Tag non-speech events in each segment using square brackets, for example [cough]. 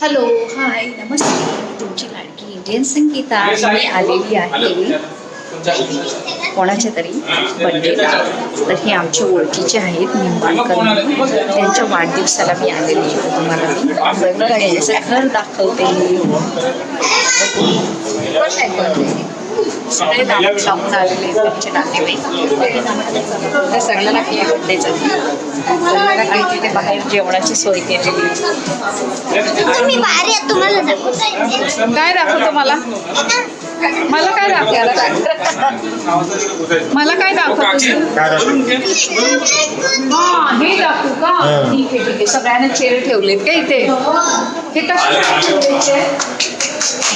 Hello hi नमस्ते. मी तुमची लाडकी Indian Sangeeta. मी आलेली आहे. कोणाच्या तरी? बड्डेला तर हे आमच्या ओळखीचे आहेत निंबाळकर. त्यांच्या वाढदिवसाला मी आलेली आहे. तुम्हाला मी बघा घर दाखवते. नातेवाईक. सगळ्यांना काही तिथे बाहेर जेवणाची सोय केलेली काय दाखवतो मला? मला काय दाखवायला मला काय दाखवतो? हा हे दाखवू का? ठीक आहे ठीक आहे. सगळ्यांना चेअर ठेवलेत का इथे? हे ठेवले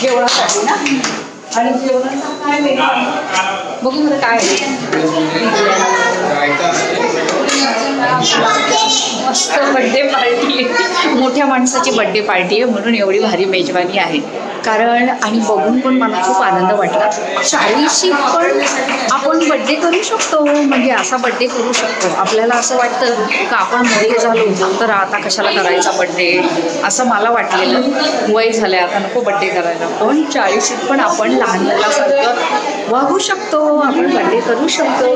जेवणासाठी ना? आणि जेवणाचा काय वेगळा बघू बरं काय मस्त बड्डे पार्टी आहे. मोठ्या माणसाची बड्डे पार्टी आहे म्हणून एवढी भारी मेजवानी आहे. कारण आणि बघून पण मला खूप आनंद वाटला. चाळीशी पण आपण बड्डे करू शकतो म्हणजे असा बड्डे करू शकतो. आपल्याला असं वाटतं का आपण मोठे झालो तर आता कशाला करायचा बड्डे असं मला वाटलेलं. वय झालंय आता नको बड्डे करायला. पण चाळीशीत पण आपण लहान मुलासारखं वागू शकतो आपण बड्डे करू शकतो.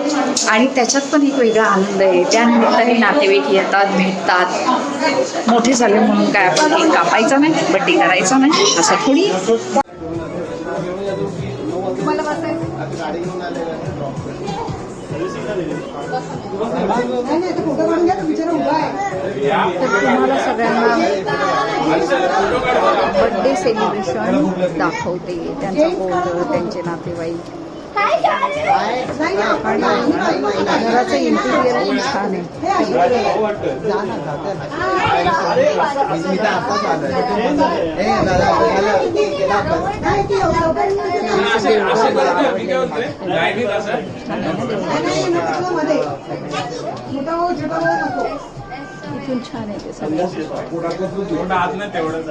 आणि त्याच्यात पण एक वेगळा आनंद आहे. त्यानिमित्ताने नातेवाईक येतात भेटतात. मोठे झाले म्हणून काय आपण केक कापायचा नाही बड्डे करायचा नाही असं थोडी तुम्हाला सगळ्यांना बड्डे सेलिब्रेशन दाखवते. त्यांचा गोंधळ त्यांचे नातेवाईक. घराचं इंटिरियर पण छान आहे इथून छान आहे ते सगळं तेवढंच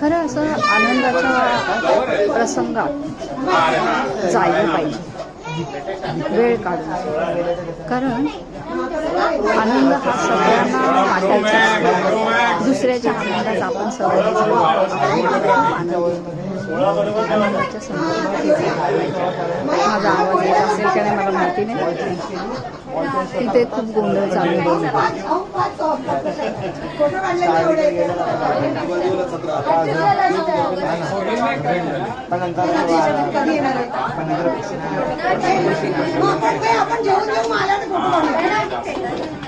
खरं असं आनंदाच्या प्रसंगात जायला पाहिजे. वेळ काढून. कारण आनंद हा सगळ्यांना वाटायचा दुसऱ्याच्या आनंदात आपण सगळ्यांना आनंद. आमच्या संदर्भात हे माझा आवाज येत असेल त्याने मला माहिती नाही. तिथे खूप गोंधळ चालू आहे. आपण जेवण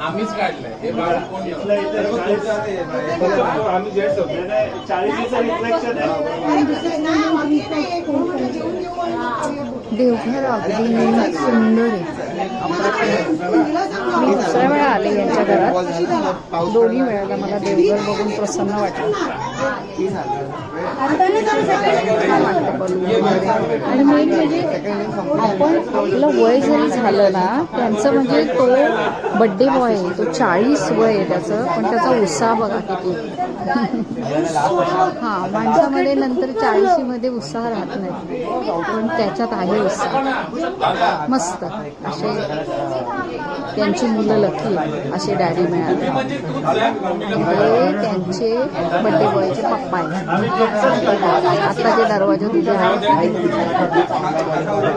आम्हीच काढलंय हे बाळ कोण आम्ही जेट आणि दुसरं नाही, बाकी नाही, कोण पण जेवून जेवू आणि देवघर अगदी सुंदर आहे अप्रतिम. मी दुसऱ्या वेळा आले यांच्या घरात. दोन्ही वेळेला मला देवघर बघून प्रसन्न वाटलं. आणि मेन म्हणजे आपण आपलं वय जरी झालं ना त्यांचं म्हणजे तो बड्डे बॉय आहे तो चाळीस वय आहे त्याचं पण त्याचा उत्साह बघा किती. हा माणसामध्ये नंतर चाळीशीमध्ये उत्साह राहत नाही. पण त्याच्यात आहे उत्साह. मस्त. असे त्यांची मुलं लकी असे डॅडी मिळाले हे त्यांचे बड्डे बॉयचे पप्पा आहेत आता ते दरवाजा तुझे आहेत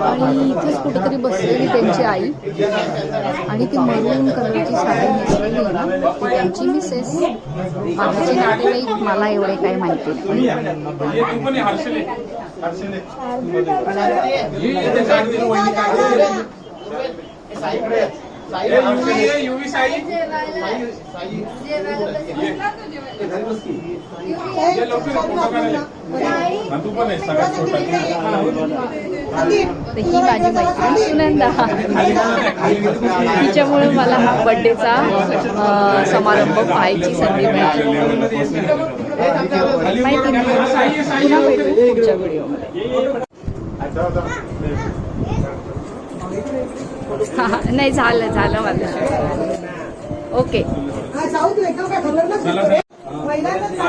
आणि इथेच कुठेतरी बसलेली त्यांची आई आणि ती मरून कलरची साडी नेसलेली ना ती त्यांची मिसेस माझे नातेवाईक मला एवढे काही माहिती नाही तू पण हा, आहे सगळ्यात छोटा ही माझी मैत्रीण सुनंदा. तिच्यामुळे मला हा बड्डेचा अं, समारंभ पाहायची संधी मिळाली. माहिती पुन्हा. भेटू पुढच्या व्हिडिओमध्ये. नाही झालं झालं माझं. ओके.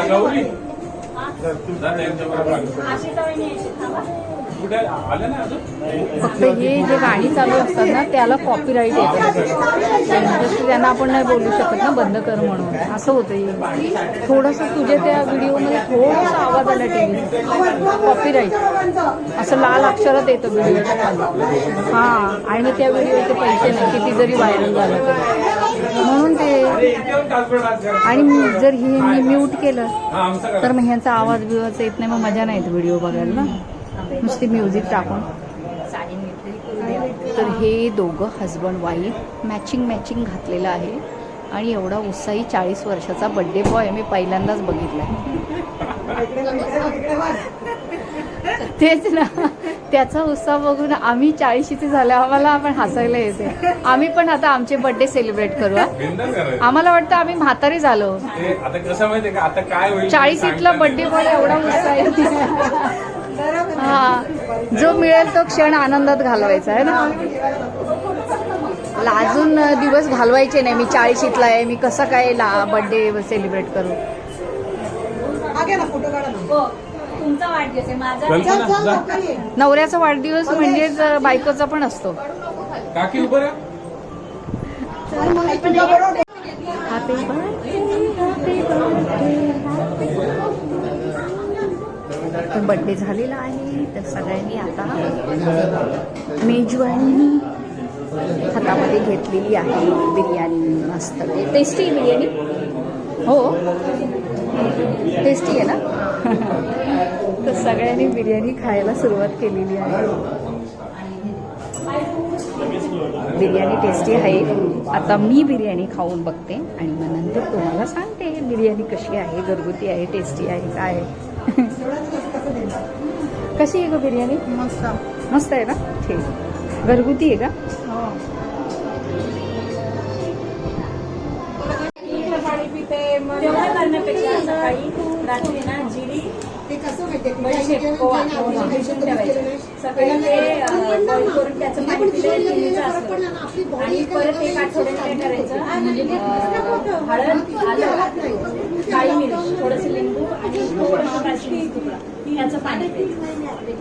गौरी. फक्त हे जे गाणी चालू असतात ना त्याला कॉपीराईट येतं. त्यांना आपण नाही बोलू शकत ना बंद कर म्हणून. असं होतं हे. थोडंसं तुझ्या त्या व्हिडिओमध्ये थोडासा आवाज आला टी कॉपीराईट. असं लाल अक्षरात येतं व्हिडिओच्या खाली हां आणि मग त्या व्हिडिओचे पैसे नाही किती जरी व्हायरल झालं तरी. म्हणून ते. आणि जर हे मी म्यूट केलं. तर मग ह्यांचा आवाज बिवाज येत नाही मग मजा नाही व्हिडिओ बघायला ना. नुसती म्युझिक टाकून. तर हे दोघं हजबंड वाईफ मॅचिंग मॅचिंग घातलेलं आहे. आणि एवढा उत्साही चाळीस वर्षाचा बड्डे बॉय मी पहिल्यांदाच बघितला. तेच ना. त्याचा उत्साह बघून आम्ही चाळीशीचे झाले आम्हाला पण हसायला येते. आम्ही पण आता आमचे बड्डे सेलिब्रेट करू हा. आम्हाला वाटतं आम्ही म्हातारी झालो. ते आता कसं माहितीये का? आता काय होईल? चाळीस इथला बड्डे बॉय एवढा उत्साही. हा. जो मिळेल तो क्षण आनंदात घालवायचा आहे ना? लाजून दिवस घालवायचे नाही. मी चाळीशीतला आहे. मी कसं काय ला बड्डे सेलिब्रेट करू? हा. नवऱ्याचा वाढदिवस म्हणजेच बायकोचा पण असतो. काकी उभं पण बड्डे झालेला आहे. तर सगळ्यांनी आता मेजवानी हातामध्ये घेतलेली आहे. बिर्याणी मस्त. टेस्टी आहे बिर्याणी? हो. टेस्टी आहे ना? [laughs] तर सगळ्यांनी बिर्याणी खायला सुरुवात केलेली आहे. बिर्याणी टेस्टी आहे. आता मी बिर्याणी खाऊन बघते आणि मग नंतर तुम्हाला सांगते बिर्याणी कशी आहे घरगुती आहे टेस्टी आहे काय आहे. कशी आहे ग बिर्याणी? मस्त. मस्त आहे ना? ठीक. घरगुती आहे का? असतं. आणि परत एक आठवड्यात काय करायचं? अं, हळद काळी मिरची थोडंसं लिंबू आणि थोडंसं काश्मीरी तुकडा. याचं पाणी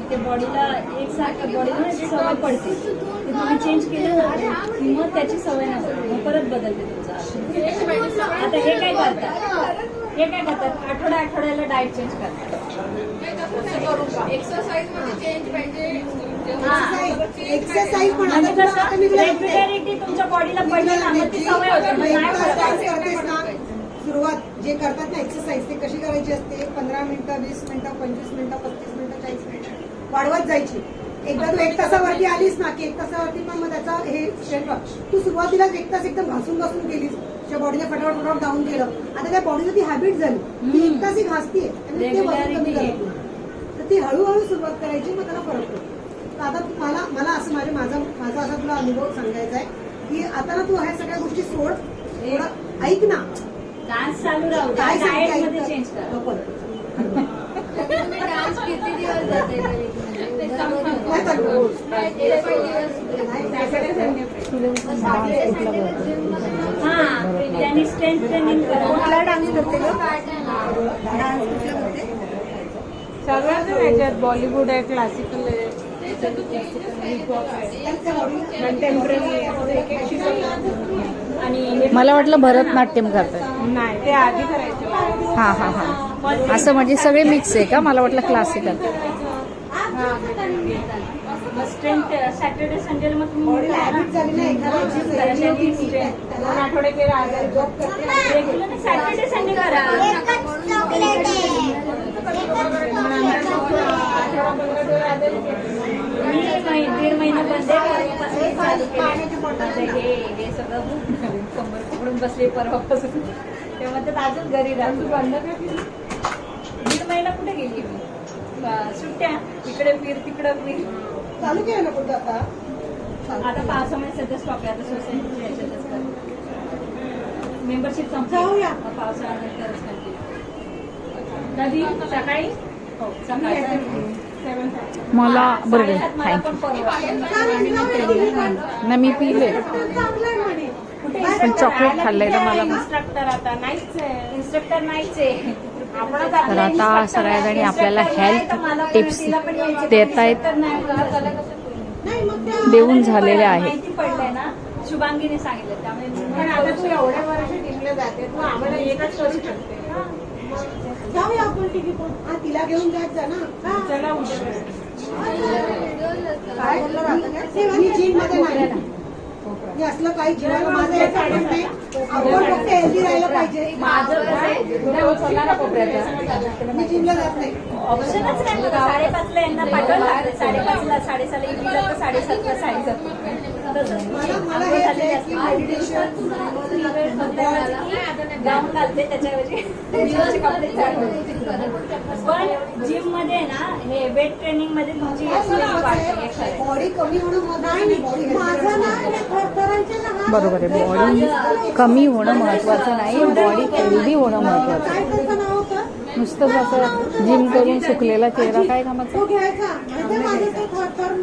ते बॉडीला एकसारखं बॉडीला सवय पडते ते तुम्ही चेंज केलं मग त्याची सवय नसते. मग परत बदलते तुमचं. आता हे काय करतात? हे काय करतात? आठवड्या आठवड्याला डाएट चेंज करतात. एक्सरसाइज पण म्हणजे आता कसं? आता मी तुला सांगते. रेग्युलरिटी तुमच्या बॉडीला पडली ना मग ती सवय होते एक्सरसाइज सुरुवात. जे करतात ना एक्सरसाइज ते कशी करायची असते? पंधरा मिनिटं वीस मिनिटं पंचवीस मिनिटं पस्तीस मिनिटं चाळीस मिनिटं वाढवत जायची. एकदा तू एक तासावरती आलीस ना की एक तासावरती पण मग त्याचा हे वाढ. तू सुरुवातीला एक तास एकदम घासून घासून केलीस तुझ्या बॉडीने फटाफट फटाफट डाऊन केलं आता त्या बॉडीला ती हॅबिट झाली ती एक तास ही घासतीये आणि ते वजन कमी Regularity. करत नाही. तर ती हळूहळू सुरुवात करायची मग त्याला फरक पडतो. तर आता मला मला असं माझ्या माझा माझा असा तुला अनुभव सांगायचा आहे की आता ना तू ह्या सगळ्या गोष्टी सोड. ऐक ना. डान्स चालू राहू काय सांगते ऐक चेंज तर. करा. नको. डान्स किती दिवस जाते नाही चालू. हा त्यांनी स्ट्रेंथ ट्रेनिंग करा. कुठला डान्स करते ग? सगळ्याच ह्याच्यात बॉलिवूड आहे क्लासिकल आहे. कंटेम्पररी आणि मला वाटलं भरतनाट्यम करताय. नाही ते आधी करायचे हां हां हां. असं म्हणजे सगळे मिक्स आहे का? मला वाटलं क्लासिकल सॅटर्डे संडेला मग तुम्ही. दोन आठवडे केलं रेग्युलर सॅटर्डे संडे करा. मी एक महि- दीड महिना बंद आहे हे हे सगळं बसले परवापासून. तेव्हा तर अजून घरी राहतो का केली? दीड महिना कुठे गेली मी? सुट्ट्या इकडे फिर तिकडे फिर. चालू केलं ना कुठं आता? आता पावसामुळे सध्या स्टॉप आहे आता सोसायटीच्या याच्यातच करते मेंबरशिप जाऊया. पावसाळ्यानंतरच करते कधी? सकाळी? हो सकाळी. मला बरं साडेसात मला थँक्यू. ना मी पिले. पण चॉकलेट खाल्लंय तर मला इन्स्ट्रक्टर आता नाहीच आहे. इन्स्ट्रक्टर नाहीच आहे. आपणच तर आता सगळ्याजणी आपल्याला हेल्थ टिप्स देतायत नाही मग त्या देऊन झालेल्या आहेत. माहिती पडलंय ना शुभांगीने सांगितलं त्यामुळे मी पण आता तू एवढ्या वर्ष टिकले जाते तू आम्हाला एकच करू शकते. जाऊया आपण तिघी पण. हा तिला घेऊन जात जा ना. हा. चला उद्या काय? नाही. हे असलं काही जीवाला माझं एक आवडत नाही. आपण फक्त हेल्दी राहायला पाहिजे. मी जिमला जात नाही. ऑप्शनच नाही मला साडेपाचला यांना पाठवायला लागतं साडेपाचला साडेसहाला इडलीला तर साडेसातला साडेसात गाऊन घालते त्याच्याऐवजी पण जिममध्ये ना हे वेट ट्रेनिंगमध्ये तुमची बॉडी कमी होणं बरोबर आहे बॉडी कमी होणं महत्वाचं नाही बॉडी हेल्दी होणं महत्वाचं काय त्याचं नाव होतं नुसतंच असं जिम करून सुकलेला चेहरा काय कामाचा? ते थरथर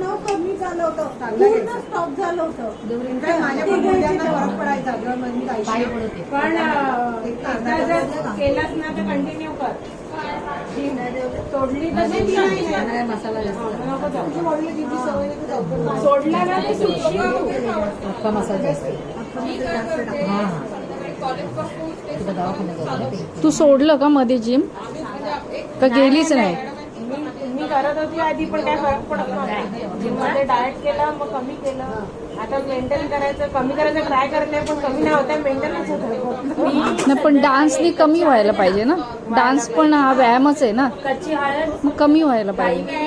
न तर कंटिन्यू कर. सोडली. मसाला ते सोडलं का मध्ये जिम? का गेलीच नाही मी करत होती आधी पण काय फरक पडत नव्हता. जिममध्ये डाएट केलं मग कमी केलं. आता मेंटेन करायचं कमी करायचं ट्राय करते पण कमी नाही होत मेंटेनच होत नाही पण डान्सनी कमी व्हायला पाहिजे ना. डान्स पण हा व्यायामच आहे ना. कच्ची हळद. मग कमी व्हायला पाहिजे.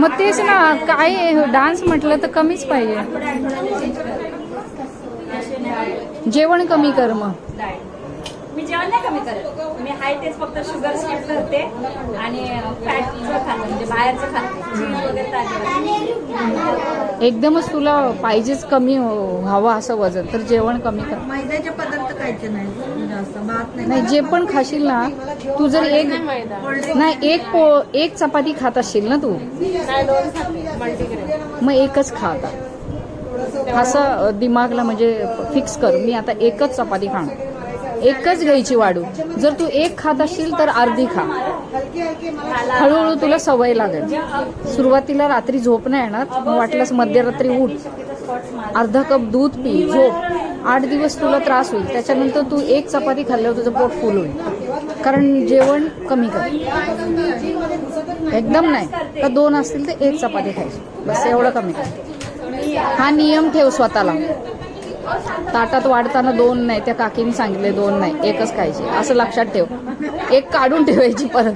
मग तेच ना काय डान्स म्हटलं तर कमीच पाहिजे. जेवण कमी कर मग. जेवण नाही कमी करत? मी हाय तेच फक्त शुगर स्किप करते आणि फॅटचं खाते म्हणजे बाहेरचं खाते. वगैरे. एकदमच तुला पाहिजेच कमी व्हावं असं वजन तर जेवण कमी कर. मैद्याचे पदार्थ खायचे नाही जास्त भात नाही जे पण खाशील ना तू जर एक नाही एक पो एक चपाती खात असशील ना तू? मग एकच खा आता. असं दिमागला म्हणजे फिक्स कर मी आता एकच चपाती खाणार. एकच घ्यायची वाढू. जर तू एक खात असशील तर अर्धी खा. हळूहळू तुला सवय लागेल. सुरुवातीला रात्री झोप नाही येणार. मग वाटलंस मध्यरात्री उठ. अर्धा कप दूध पी झोप. आठ दिवस तुला त्रास होईल. त्याच्यानंतर तू एक चपाती खाल्ल्यावर तुझं पोट फुल होईल. कारण जेवण कमी कर. एकदम नाही. तर दोन असतील तर एक चपाती खायची. बस एवढं कमी कर. हा नियम ठेव स्वतःला. ताटात वाढताना दोन नाही त्या काकीने सांगितले दोन नाही एकच खायची. असं लक्षात ठेव. एक काढून ठेवायची परत.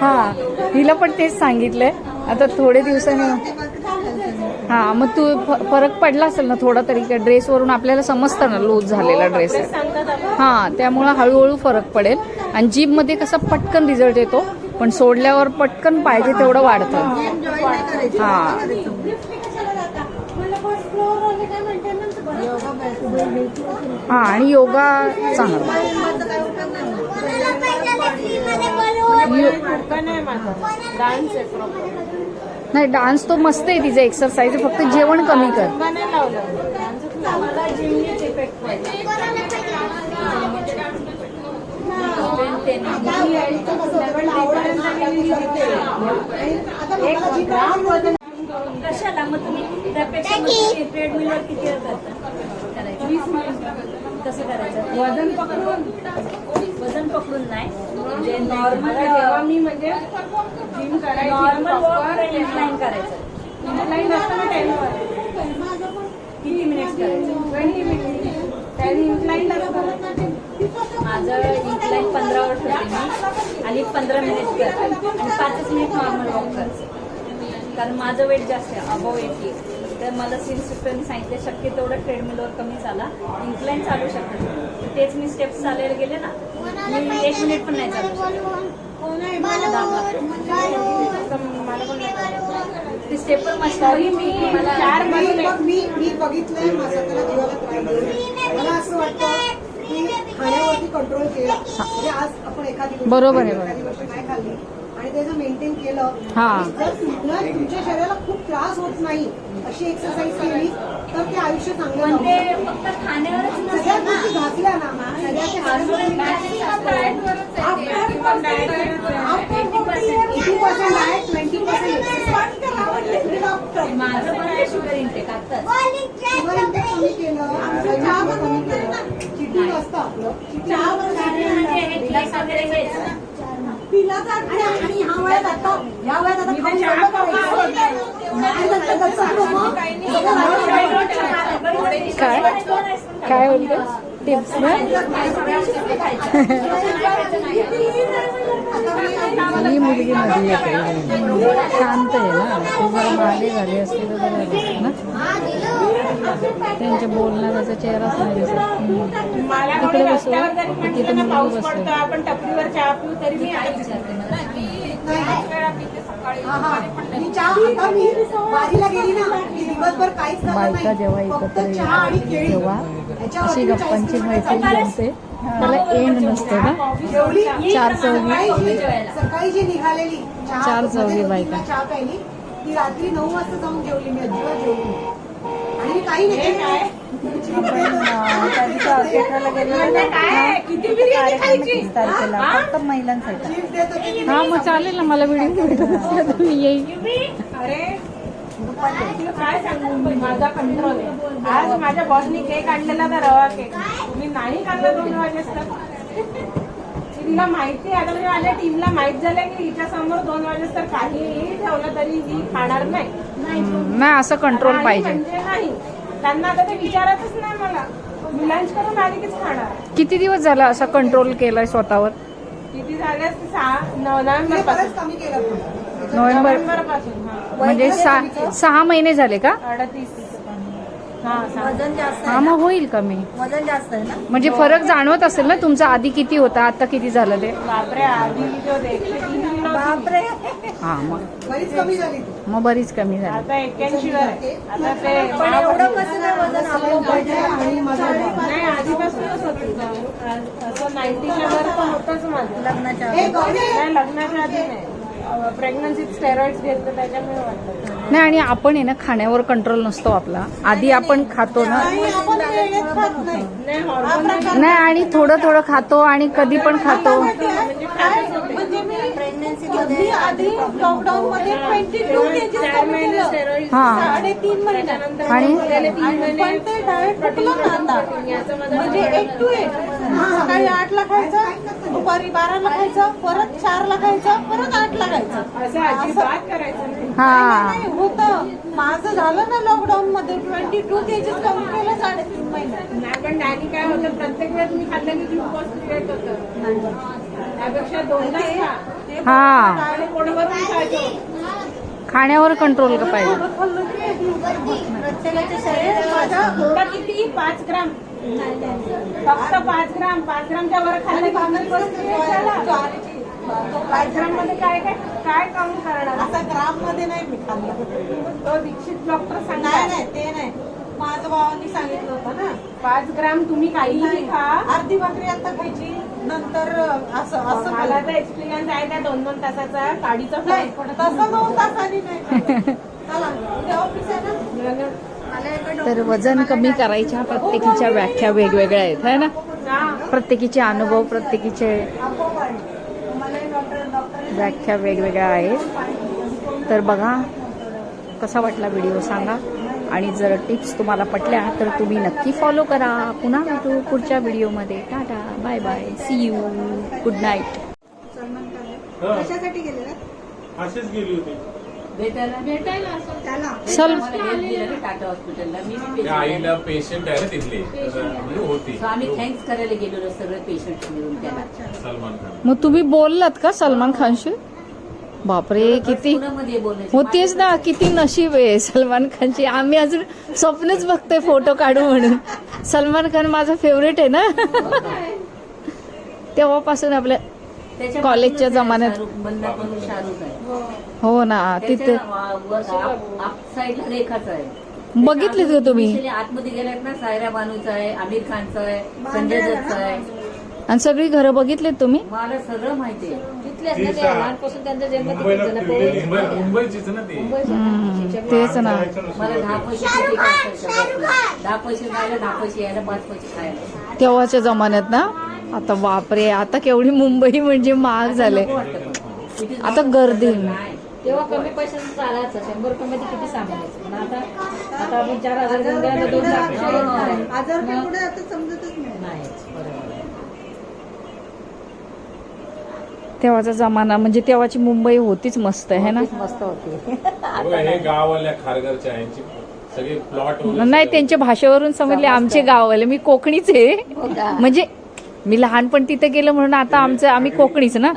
हा हिला पण तेच सांगितलंय आता थोडे दिवसांनी हा मग तू फ- फरक पडला असेल ना थोडा तरी त्या ड्रेसवरून आपल्याला समजतं ना लूज झालेला ड्रेस हां हा त्यामुळं हळूहळू फरक पडेल. आणि जिममध्ये कसं पटकन रिझल्ट येतो पण सोडल्यावर पटकन पाहिजे तेवढं वाढतं. हा. हा आणि योगा चांगला. नाही डान्स तो मस्त आहे तिचा एक्सरसाइज फक्त जेवण कमी कर. कशाला मग तुम्ही? त्यापेक्षा ट्रेडमिलवर किती वेळ करता? करायचं. वीस मिनिट कसं करायचं? वजन पकडून. वजन पकडून नाही. म्हणजे नॉर्मल जेव्हा मी म्हणजे जिम करायची नॉर्मल इन्क्लाइन करायचं. किती मिनिट्स करायचं? ट्वेंटी मिनिट त्याने इन्क्लाइन असतं माझं इन्क्लाइन पंधरावर ठेवते मी. आणि पंधरा मिनिट करते. आणि पाचच मिनिट नॉर्मल वॉक करायचं कारण माझं वेट जास्त आहे अबव एटी तर मला सिन्सिस्टरने सांगितलं शक्य तेवढं ट्रेडमिलवर कमी झाला इन्क्लाईन चालू शकत तेच मी स्टेप्स चालायला गेले ना मी एक मिनिट पण नाही चालू. ते स्टेप पण मस्त मी मला चार मी मी मी बघितलंय माझा त्याला जीवाला त्रास देऊन. मला असं वाटतं की खाण्यावरती कंट्रोल केला म्हणजे आज आपण एखादी बरोबर आहे, खाल्ली, एखादी गोष्ट नाही खाल्ली आणि त्याचं मेंटेन केलं हा. जर तुला तुमच्या शरीराला खूप त्रास होत नाही अशी एक्सरसाइज केली तर ते आयुष्य चांगलं सगळ्या गोष्टी ना. घातल्या ना eighty percent diet twenty percent आहे शुगर इंटेक आताच शुगर इंटेक कमी केलं चहा पण कमी केलं. चिटी असतं आपलं? रिलॅक्स वगैरे घ्यायचं आणि आणि ह्या वयात आता ह्या वयात आता खाऊन सगळं करायचं. आणि नंतर कसं होतं मग? काय? काय बोलते? टिप्स ना? ही मुलगी मध्ये येते. शांत आहे ना? ती जरा मागे झाली असते तर बरं ना? त्यांच्या बोलण्याचा चेहराच नाही दिसत. तिकडे कोणी बसू. तिथे मुलगी पाऊस बसते. पडतो आपण टपरीवर चहा पिऊ तरी मी आई विचारते मला. आणि चहा आता मी वारीला गेली ना की दिवसभर काहीच खाल्लं बायका नाही. जेव्हा फक्त एकत्र चहा आणि येतात केळी. तेव्हा अशी गप्पांची मैत्री जमते त्याला एंड नसतो ना. चार चौघी. सकाळी जी- निघालेली चार चौघी बायका. ती रात्री नऊ वाजता जाऊन जेवली मी अजिबात जेवली काही नाही म्हणजे काय? किती बिर्याणी खायची? फक्त महिलांसाठी. हा मग चालेल ना मला व्हिडिओ भेटत तर येईल काय सांगू माझा कंट्रोल आहे. आज माझ्या बॉसनी केक आणलेला तर रवा केक मी नाही दोन तिला माहिती आहे. आता म्हणजे माझ्या टीमला माहीत झालं की हिच्या समोर दोन काहीही ठेवलं तरी ही खाणार नाही. नाही असं कंट्रोल नाही पाहिजे. म्हणजे नाही. त्यांना आता ते विचारतच नाही मला. लंच करून आली कीच खाणार. किती दिवस झाला असा कंट्रोल केलाय स्वतःवर? किती झाले असते? सहा नोव्हेंबर मी पासून. नोव्हेंबर नोव्हेंबरपासून हा. म्हणजे सहा सहा महिने झाले का? अडतीस हा सहा. वजन जास्त हा आहे ना? मग होईल कमी वजन जास्त आहे ना? म्हणजे फरक जाणवत असेल ना तुमचा आधी किती होता आता किती झालं ते? बापरे आधी जो एकशे तीन. बापरे. हा मग. बरीच कमी झाली ती. मग बरीच कमी झाली. आता एक्क्याऐंशी वर आहे. आता ते पण एवढं कसं काय वजन आपलं आणि माझा नाही आधीपासूनच होतं. असं नाईन्टीच्या वर पण होतच माझं. लग्नाच्या हे गौरी नाही लग्नाच्या आधी नाही. प्रेग्नन्सीत स्टेरॉइड्स घेतलं त्याच्यामुळे वाटतं. नाही आणि आपण आहे ना खाण्यावर कंट्रोल नसतो आपला. आधी आपण खातो ना. नाही हॉर्मोन नाही. आणि थोडं थोडं खातो आणि कधी पण खातो. म्हणजे खातच होते. प्रेग्नन्सी मध्ये लॉकडाऊन मध्ये ट्वेंटी टू चार महिने स्टेरॉइड हा. साडेतीन आणि? महिने डायट याचं माझं म्हणजे एट टू एट सकाळी आठला खायचं दुपारी बाराला खायचं परत चारला खायचं परत आठला खायचं. असं अजिबात करायचं नाही. हा. नाही होतं. माझं झालं ना लॉकडाऊन मध्ये ट्वेंटी टू केजीस कमी केलं साडेतीन महिन्यात नाही पण त्याने काय होतं प्रत्येक वेळेस मी खाल्लं की ग्लुकोज क्रिएट होतं. हा. खाण्यावर कंट्रोल का पाहिजे पाच ग्राम. फक्त पाच ग्राम. पाच ग्रामच्या वर खाल्लं पाच ग्राममध्ये काय काय काय काउंट करणार आता ग्राममध्ये नाही मी खाल्लं. तो दीक्षित डॉक्टर सांगतात. नाही ते नाही. माझ्या भावानी सांगितलं होतं ना. पाच ग्राम तुम्ही काहीही खा. अर्धी भाकरी आता खायची नंतर असं असं मला तर एक्सपिरियन्स आहे त्या दोन दोन तासाचा. काडीचा नाही पडत तसं दोन तासांनी नाही खायचं. चला उद्या ऑफिस आहे ना? तर वजन कमी करायच्या प्रत्येकीच्या व्याख्या वेगवेगळ्या आहेत है ना? हा. प्रत्येकीचे अनुभव प्रत्येकीचे व्याख्या वेगवेगळ्या आहेत. तर बघा कसा वाटला व्हिडिओ सांगा. आणि जर टिप्स तुम्हाला पटल्या तर तुम्ही नक्की फॉलो करा. पुन्हा भेटू पुढच्या व्हिडिओमध्ये tata bye bye see you good night कशासाठी गेलेला असेच गेली होती. आईला पेशंट आहे ना तिथले. तर म्हणजे होती. आम्ही थँक्स करायला गेलो सगळे पेशंट सलमान खान. मग तुम्ही बोललात का सलमान खानशी? बापरे किती होतीच ना किती नशीब आहे सलमान खानची. आम्ही अजून स्वप्नच बघतोय फोटो काढू म्हणून. सलमान खान माझा फेवरेट आहे ना? [laughs] तेव्हापासून आपल्या कॉलेजच्या जमान्यात. शाहरुख आहे. हो. ना तिथे साईडला रेखाच आहे. बघितले का तुम्ही. आतमध्ये गेल्यात ना सायरा बानूचा आहे आमिर खानचा आहे संजय दत्तचा आहे. आणि सगळी घरं बघितलीत तुम्ही? मला सगळं माहिती आहे. तिथलेच ना ते लहानपासून त्यांचा जन्म मुंबईला तिथेच झाला. फिरलेली. मुंबई मुंबईचीच ना ती. हम्म, तेच ना. मला दहा पैसे किती खर्चायचे बसला. दहा पैसे खायला दहा पैसे यायला पाच पैसे खायला. तेव्हाच्या जमान्यात ना आता बापरे आता केवढी मुंबई म्हणजे महाग झाले. किती आता गर्दी. तेव्हा कमी पैशाचं चालायचं शंभर रुपयामध्ये किती सामानायचं पण आता आता आपण चार हजार घेऊन द्यायला दोन लाख हजार रुपये पुढे आता समजतच नाही नाही बरोबर आहे. तेव्हाचा जमाना म्हणजे तेव्हाची मुंबई होतीच मस्त आहे ना? मस्त होती. [laughs] हे गाववाल्या खारघरच्या यांची सगळे प्लॉट नाही त्यांच्या भाषेवरून समजले आमचे गाववाले. मी कोकणीच आहे. म्हणजे मी लहानपण तिथे गेलं म्हणून आता आमचं आम्ही कोकणीच ना?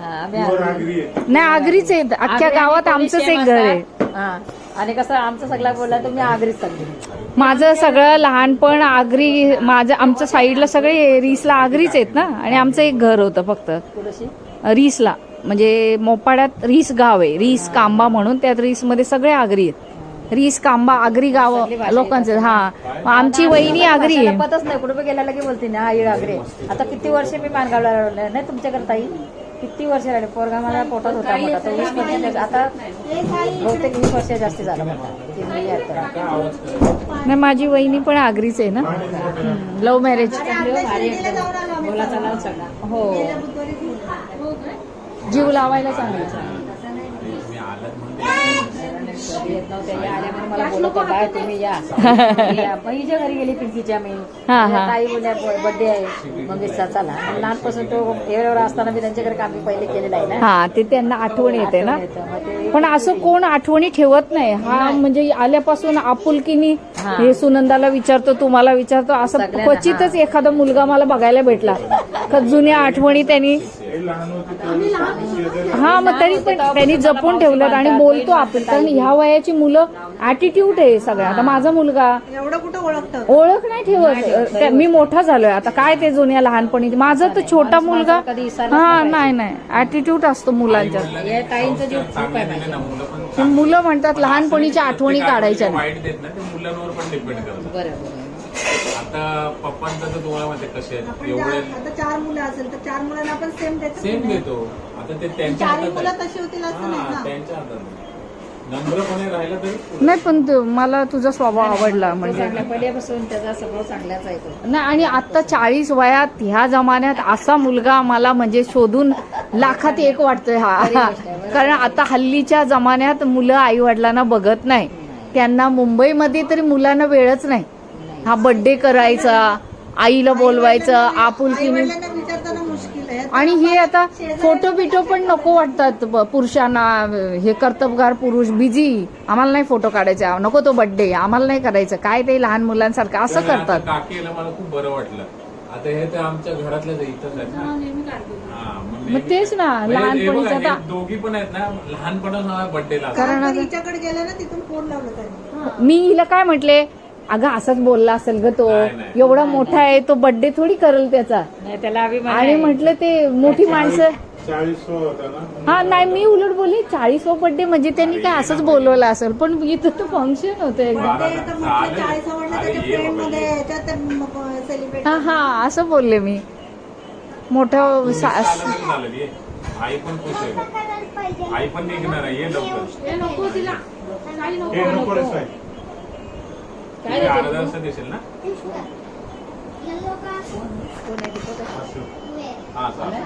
नाही आगरीच आहे. अख्ख्या गावात आमचंच एक घर आहे. हा. आणि कसं आमचं सगळा बोलला तुम्ही आगरीच सगळी. माझं सगळं लहानपण आगरी माझं आमच्या साईडला सगळे रीसला आगरीच आहेत ना? आणि आमचं एक घर होतं फक्त. रीसला. म्हणजे मोपाड्यात रीस गाव आहे. रीस कांबा म्हणून त्यात रीसमध्ये सगळे आगरी आहेत. रीस कांबा आगरी गाव लोकांचे. हा. आमची वहिनी आगरी आहे. पतच नाही. कुठे की बोलते ना आई आगरे आता किती वर्ष मी मानगावला राहिलो. नाही तुमच्याकडे ताई किती वर्ष राहिले पोरगा मला पोटात होता मोठा तो वीस वर्ष आता बहुतेक वीस वर्ष जास्त झालं. नाही माझी वहिनी पण आगरीच आहे ना. Love marriage. हो. जीव लावायला सांगायचं मी आलं म्हणून कधी येत नव्हते या आल्या म्हणून मला बोलत होता बाय तुम्ही या मी या. मग हिच्या घरी गेली पिंकीच्या मी हा, हा. ताई बोलल्या बर्थडे आहे मग दिसता चला लहानपासून तो एवढ्यावर असताना मी त्यांच्याकडे काम मी पहिले केलेलं आहे ना हा ते त्यांना आठवण येते ना येतं. मग ते पण असं कोण आठवणी ठेवत नाही हा म्हणजे आल्यापासून आपुलकीनी हा. हे सुनंदाला विचारतो तुम्हाला विचारतो असं सगळ्यांना, क्वचितच एखादा मुलगा मला बघायला भेटला का जुन्या आठवणी त्यांनी हे हा मग तरी पण त्यांनी जपून ठेवलं आणि बोलतो आपण. कारण ह्या वयाची मुलं ऍटिट्यूड आहे सगळ्या. आता माझा मुलगा एवढं कुठं ओळखतं? ओळख नाही ठेवत. मी मोठा झालोय. आता काय ते जुन्या लहानपणी? माझा तर छोटा मुलगा हा नाही नाही ऍटिट्यूड असतो मुलांच्या मुलं पण पण मुलं म्हणतात लहानपणीच्या आठवणी काढायच्या. आता पप्पांचं तर कसे आहेत? आपण एवढे चार- आता चार मुलं असेल तर चार मुलांना आपण सेम देतो. सेम देतो. आता ते त्यांच्या चारही हातात मुलं आहे. तशी होतील असं नाही हा ना? त्यांच्या हातात आहे. नम्रपणे राहिलं तरी पुढे. नाही पण तू- मला तुझा स्वभाव आवडला म्हणजे पहिल्यापासून त्याचा सगळं चांगलाच आहे तो. नाही आणि आता चाळीस वयात ह्या जमान्यात असा मुलगा मला म्हणजे शोधून लाखात एक वाटतोय हा. कारण आता हल्लीच्या जमान्यात मुलं आई वडिलांना बघत नाही. त्यांना मुंबईमध्ये तरी मुलांना वेळच नाही. हा बर्थडे करायचा आईला बोलवायचं आपुलकीने. आईवडिलांना विचारताना मुश्किल आहे आणि हे आता फोटो बिटो पण नको वाटतात पुरुषांना हे कर्तबगार पुरुष बिझी आम्हाला नाही फोटो काढायचे. नको तो बर्थडे आम्हाला नाही करायचं. काय ते लहान मुलांसारखं असं करतात. काकीला मला खूप बरं वाटलं. आता हे तर आमच्या हा, मग तेच ना म्हणजे हे लहानपणीचं हे दोघी पण आहेत ना लहानपणापासून मला बर्थडे ला कारण आपण आता- हिच्याकडे गेलं ना तिथून फोन लावला त्यांनी. मी हिला काय म्हटले? अगं असंच बोलला असेल ग तो. एवढा मोठा आहे तो बर्थडे थोडी करेल त्याचा. नाही त्याला अभिमान आणि आहे. म्हटलं ते मोठी माणसं चाळीस होता ना? हा नाही मी उलट बोलली चाळीसवा बर्थडे म्हणजे त्यांनी काय असंच बोलवलं असेल. पण इथं तर फंक्शन होतं एकदम ते आता म्हटलं चाळीस आवडलं त्याच्या फ्रेंडमध्ये याच्यात सेलिब्रेट हा हा असं बोलले मी. मोठं सा- झालं ये. आई पण खुश आहे. आई पण निघणार आहे ये लवकर. हे नको साहेब तुम्ही अर्धा देशील ना? हा चालेल